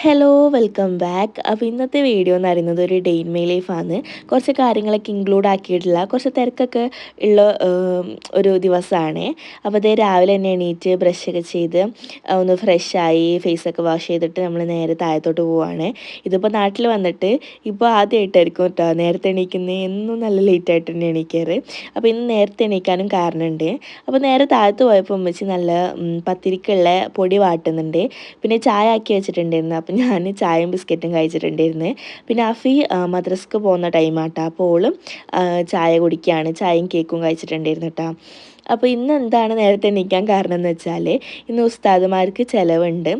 Hello welcome back അപ്പോൾ ഇന്നത്തെ video എന്ന് പറയുന്നത് ഒരു ഡേ ഇൻ ലൈഫാണ് കുറച്ച് കാര്യങ്ങളൊക്കെ ഇൻക്ലൂഡ് ആക്കിയിട്ടില്ല കുറച്ച് തിരക്കൊക്കെ ഉള്ള ഒരു ദിവസമാണ്. അപ്പോൾ അതേ രാവിലെ തന്നെ എണീറ്റ് ബ്രഷൊക്കെ ചെയ്ത് ഒന്ന് ഫ്രഷായി ഫേസൊക്കെ വാഷ് ചെയ്തിട്ട് നമ്മൾ നേരെ താഴത്തോട്ട് പോവുകയാണ് ഇതിപ്പോൾ നാട്ടിൽ വന്നിട്ട് ഇപ്പോൾ ആദ്യമായിട്ടായിരിക്കും കേട്ടോ നേരത്തെ എണീക്കുന്നത് എന്നും നല്ല ലേറ്റ് ആയിട്ട് തന്നെ എണീക്കാറ്. അപ്പോൾ ഇന്ന് നേരത്തെ എണീക്കാനും കാരണമുണ്ട് അപ്പോൾ നേരെ താഴത്ത് പോയപ്പോൾ ഉമ്മച്ചി നല്ല പത്തിരിക്കുള്ള പൊടി വാട്ടുന്നുണ്ട്. പിന്നെ ചായ ആക്കി വെച്ചിട്ടുണ്ടായിരുന്നു. അപ്പം ഞാൻ ചായയും ബിസ്ക്കറ്റും കഴിച്ചിട്ടുണ്ടായിരുന്നു. പിന്നെ അഫി മദ്രസ്ക്ക് പോകുന്ന ടൈമാട്ടോ അപ്പോൾ ഓളും ചായ കുടിക്കുകയാണ് ചായയും കേക്കും കഴിച്ചിട്ടുണ്ടായിരുന്നു കേട്ടോ അപ്പോൾ ഇന്ന് എന്താണ് നേരത്തെ എണീക്കാൻ കാരണം എന്ന് വെച്ചാൽ ഇന്ന് ഉസ്താദുമാർക്ക് ചിലവുണ്ട്.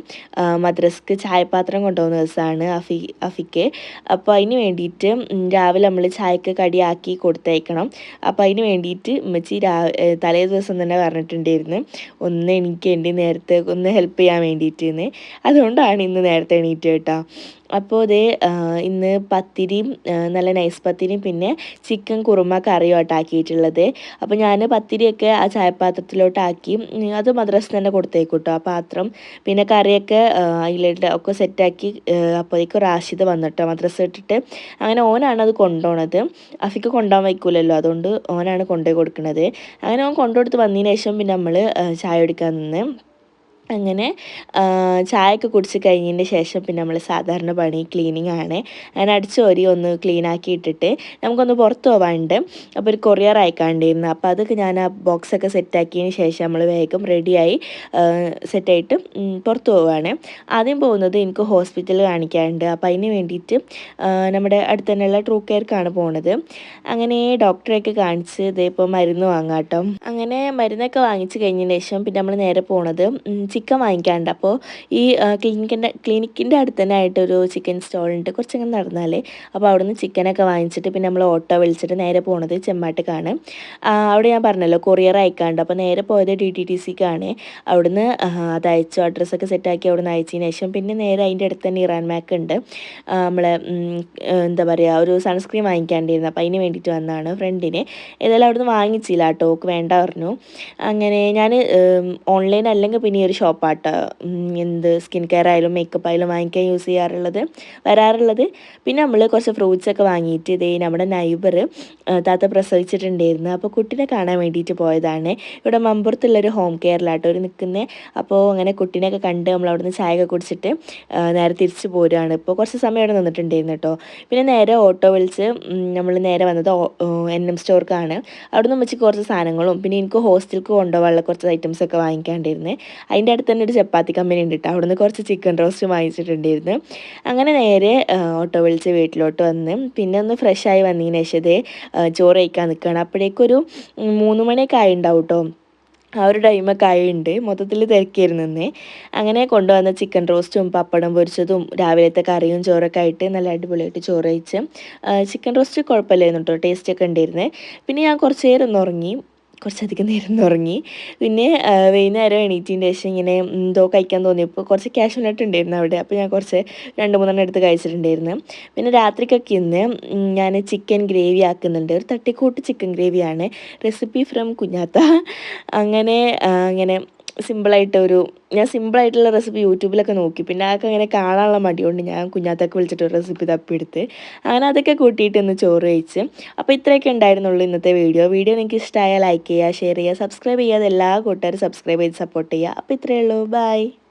മദ്രസ്ക്ക് ചായപാത്രം കൊണ്ടുപോകുന്ന ദിവസമാണ് അഫി അഫിക്ക്. അപ്പോൾ അതിന് വേണ്ടിയിട്ട് രാവിലെ നമ്മൾ ചായക്ക് കടിയാക്കി കൊടുത്തയക്കണം. അപ്പോൾ അതിന് വേണ്ടിയിട്ട് ഉമ്മച്ചി രാ തലേ ദിവസം തന്നെ പറഞ്ഞിട്ടുണ്ടായിരുന്നു. ഒന്ന് എനിക്ക് എണീക്കേണ്ടി നേരത്തെ ഒന്ന് ഹെൽപ്പ് ചെയ്യാൻ വേണ്ടിയിട്ട് അതുകൊണ്ടാണ് ഇന്ന് നേരത്തെ എണീറ്റ് കേട്ടോ. അപ്പോൾ ഇതേ ഇന്ന് പത്തിരിയും നല്ല നൈസ് പത്തിരിയും പിന്നെ ചിക്കൻ കുറുമ കറിയും ആയിട്ട് ആക്കിയിട്ടുള്ളത് അപ്പോൾ ഞാൻ പത്തിരിയൊക്കെ ആ ചായപാത്രത്തിലോട്ട് ആക്കി അത് മദ്രാസ് തന്നെ കൊടുത്തേക്കും കേട്ടോ ആ പാത്രം. പിന്നെ കറിയൊക്കെ അതിലിട്ട് ഒക്കെ സെറ്റാക്കി അപ്പോഴേക്കും റാഷിദ് വന്നിട്ടോ മദ്രസ് ഇട്ടിട്ട് അങ്ങനെ ഓനാണ് അത് കൊണ്ടുപോണത് അഫിക്ക് കൊണ്ടുപോകാൻ വയ്ക്കൂലല്ലോ അതുകൊണ്ട് ഓനാണ് കൊണ്ടുപോയി കൊടുക്കുന്നത് അങ്ങനെ ഓൻ കൊണ്ടുകൊടുത്ത് വന്നതിന് ശേഷം പിന്നെ നമ്മൾ ചായ കുടിക്കാൻ നിന്ന്. അങ്ങനെ ചായയൊക്കെ കുടിച്ച് കഴിഞ്ഞതിന് ശേഷം പിന്നെ നമ്മൾ സാധാരണ പണി ക്ലീനിങ് ആണ്. അങ്ങനെ അടിച്ചു ഒരി ഒന്ന് ക്ലീൻ ആക്കി ഇട്ടിട്ട് നമുക്കൊന്ന് പുറത്ത് പോകാനുണ്ട് അപ്പോൾ ഒരു കൊറിയർ അയക്കാണ്ടിരുന്നു അപ്പോൾ അതൊക്കെ ഞാൻ ആ ബോക്സൊക്കെ സെറ്റാക്കിയതിന് ശേഷം നമ്മൾ വേഗം റെഡിയായി സെറ്റായിട്ട് പുറത്ത് പോവുകയാണ് ആദ്യം പോകുന്നത് എനിക്ക് ഹോസ്പിറ്റലിൽ കാണിക്കാനുണ്ട്. അപ്പോൾ അതിന് വേണ്ടിയിട്ട് നമ്മുടെ അടുത്ത് തന്നെയുള്ള ട്രൂ കെയർക്കാണ് പോണത്. അങ്ങനെ ഡോക്ടറെയൊക്കെ കാണിച്ച് ഇതേപ്പോൾ മരുന്ന് വാങ്ങാം കേട്ടോ അങ്ങനെ മരുന്നൊക്കെ വാങ്ങിച്ച് കഴിഞ്ഞതിന് ശേഷം പിന്നെ നമ്മൾ നേരെ പോണത് ചിക്കൻ വാങ്ങിക്കാറുണ്ട്. അപ്പോൾ ഈ ക്ലിനിക്കിന്റെ ക്ലിനിക്കിന്റെ അടുത്ത് തന്നെ ആയിട്ടൊരു ചിക്കൻ സ്റ്റോളുണ്ട്. കുറച്ചങ്ങനെ നടന്നാലേ. അപ്പോൾ അവിടുന്ന് ചിക്കനൊക്കെ വാങ്ങിച്ചിട്ട് പിന്നെ നമ്മൾ ഓട്ടോ വിളിച്ചിട്ട് നേരെ പോണത് ചെമ്മാട്ടിക്കാണ്. അവിടെ ഞാൻ പറഞ്ഞല്ലോ കൊറിയർ അയക്കാണ്ട്. അപ്പോൾ നേരെ പോയത് ഡി ടി ടി സിക്കാണ്. അവിടുന്ന് അത് അയച്ചു. അഡ്രസ്സൊക്കെ സെറ്റാക്കി അവിടുന്ന് അയച്ചതിന് ശേഷം പിന്നെ നേരെ അതിന്റെ അടുത്ത് തന്നെ ഇറാൻ മാക്ക് ഉണ്ട്. നമ്മളെ എന്താ പറയുക ഒരു സൺസ്ക്രീൻ വാങ്ങിക്കാണ്ടിരുന്നു അപ്പോൾ അതിന് വേണ്ടിയിട്ട് വന്നതാണ് ഫ്രണ്ടിന്. ഏതായാലും അവിടുന്ന് വാങ്ങിച്ചില്ല കേട്ടോ. ഓക്ക് വേണ്ട പറഞ്ഞു. അങ്ങനെ ഞാൻ ഓൺലൈൻ അല്ലെങ്കിൽ പിന്നെ ഈ ഒരു ഷോപ്പാട്ടോ എന്ത് സ്കിൻ കെയർ ആയാലും മേക്കപ്പ് ആയാലും വാങ്ങിക്കാൻ യൂസ് ചെയ്യാറുള്ളത് വരാറുള്ളത്. പിന്നെ നമ്മൾ കുറച്ച് ഫ്രൂട്ട്സ് ഒക്കെ വാങ്ങിയിട്ട് ഇതേ നമ്മുടെ നൈബർ താത്ത പ്രസവിച്ചിട്ടുണ്ടായിരുന്നു. അപ്പോൾ കുട്ടീനെ കാണാൻ വേണ്ടിയിട്ട് പോയതാണ്. ഇവിടെ മമ്പുറത്തുള്ളൊരു ഹോം കെയറിലാട്ടോ ഒരു നിൽക്കുന്നത് അപ്പോൾ അങ്ങനെ കുട്ടീനെയൊക്കെ കണ്ട് നമ്മൾ അവിടുന്ന് ചായ ഒക്കെ കുടിച്ചിട്ട് നേരെ തിരിച്ചു പോരുകയാണ് ഇപ്പോൾ കുറച്ച് സമയം അവിടെ നിന്നിട്ടുണ്ടായിരുന്നു കേട്ടോ പിന്നെ നേരെ ഓട്ടോ വിളിച്ച് നമ്മൾ നേരെ വന്നത് എൻ എം സ്റ്റോർക്കാണ് അവിടെ നിന്ന് വെച്ച് കുറച്ച് സാധനങ്ങളും പിന്നെ എനിക്ക് ഹോസ്റ്റലിലേക്ക് കൊണ്ടുപോകാനുള്ള കുറച്ച് ഐറ്റംസ് ഒക്കെ വാങ്ങിക്കാണ്ടിരുന്നു. അതിന്റെ അടുത്ത് തന്നെ ഒരു ചപ്പാത്തി കമ്പനി ഉണ്ട് കേട്ടോ അവിടെ നിന്ന് കുറച്ച് ചിക്കൻ റോസ്റ്റ് വാങ്ങിച്ചിട്ടുണ്ടായിരുന്നു. അങ്ങനെ നേരെ ഓട്ടോ വിളിച്ച് വീട്ടിലോട്ട് വന്ന് പിന്നെ ഒന്ന് ഫ്രഷ് ആയി വന്നതിന് ശേഷം ആ, ചോറ് കഴിക്കാൻ നിൽക്കുകയാണ് അപ്പോഴേക്കൊരു മൂന്ന് മണിയൊക്കെ ആയിണ്ടാവും കേട്ടോ ആ ഒരു ടൈമൊക്കെ ആയുണ്ട്. മൊത്തത്തിൽ തിരക്കിയിരുന്നു നിന്ന് അങ്ങനെ കൊണ്ടുവന്ന ചിക്കൻ റോസ്റ്റും പപ്പടം പൊരിച്ചതും രാവിലത്തെ കറിയും ചോറൊക്കെ ആയിട്ട് നല്ല അടിപൊളിയായിട്ട് ചോറ് കഴിച്ച് ചിക്കൻ റോസ്റ്റ് കുഴപ്പമില്ലായിരുന്നു കേട്ടോ ടേസ്റ്റൊക്കെ ഉണ്ടായിരുന്നേ. പിന്നെ ഞാൻ കുറച്ച് നേരം ഒന്ന് ഉറങ്ങി. കുറച്ചധികം നേരം ഉറങ്ങി. പിന്നെ വൈകുന്നേരം എണീറ്റിന്റെ ശേഷം ഇങ്ങനെ എന്തോ കഴിക്കാൻ തോന്നിയപ്പോൾ കുറച്ച് ക്യാഷ് നട്ട് അവിടെ. അപ്പോൾ ഞാൻ കുറച്ച് രണ്ട് മൂന്നെണ്ണം എടുത്ത് കഴിച്ചിട്ടുണ്ടായിരുന്നു. പിന്നെ രാത്രിക്കൊക്കെ ഇന്ന് ഞാൻ ചിക്കൻ ഗ്രേവി ആക്കുന്നുണ്ട്. ഒരു തട്ടിക്കൂട്ട് ചിക്കൻ ഗ്രേവിയാണ് റെസിപ്പി ഫ്രം കുഞ്ഞാത്ത. അങ്ങനെ അങ്ങനെ സിമ്പിളായിട്ട് ഒരു ഞാൻ സിമ്പിളായിട്ടുള്ള റെസിപ്പി യൂട്യൂബിലൊക്കെ നോക്കി. പിന്നെ അതൊക്കെ അങ്ങനെ കാണാനുള്ള മടിയുണ്ട്. ഞാൻ കുഞ്ഞാത്തൊക്കെ വിളിച്ചിട്ട് ഒരു റെസിപ്പി തപ്പിയെടുത്ത്. അങ്ങനെ അതൊക്കെ കൂട്ടിയിട്ട് ഒന്ന് ചോറ് കഴിച്ച്. അപ്പോൾ ഇത്രയൊക്കെ ഉണ്ടായിരുന്നുള്ളൂ ഇന്നത്തെ വീഡിയോ. വീഡിയോ നിങ്ങൾക്ക് ഇഷ്ടമായാൽ ലൈക്ക് ചെയ്യുക ഷെയർ ചെയ്യുക സബ്സ്ക്രൈബ് ചെയ്യാതെ എല്ലാ കൂട്ടുകാരും സബ്സ്ക്രൈബ് ചെയ്ത് സപ്പോർട്ട് ചെയ്യുക. അപ്പോൾ ഇത്രയേ ഉള്ളൂ. ബൈ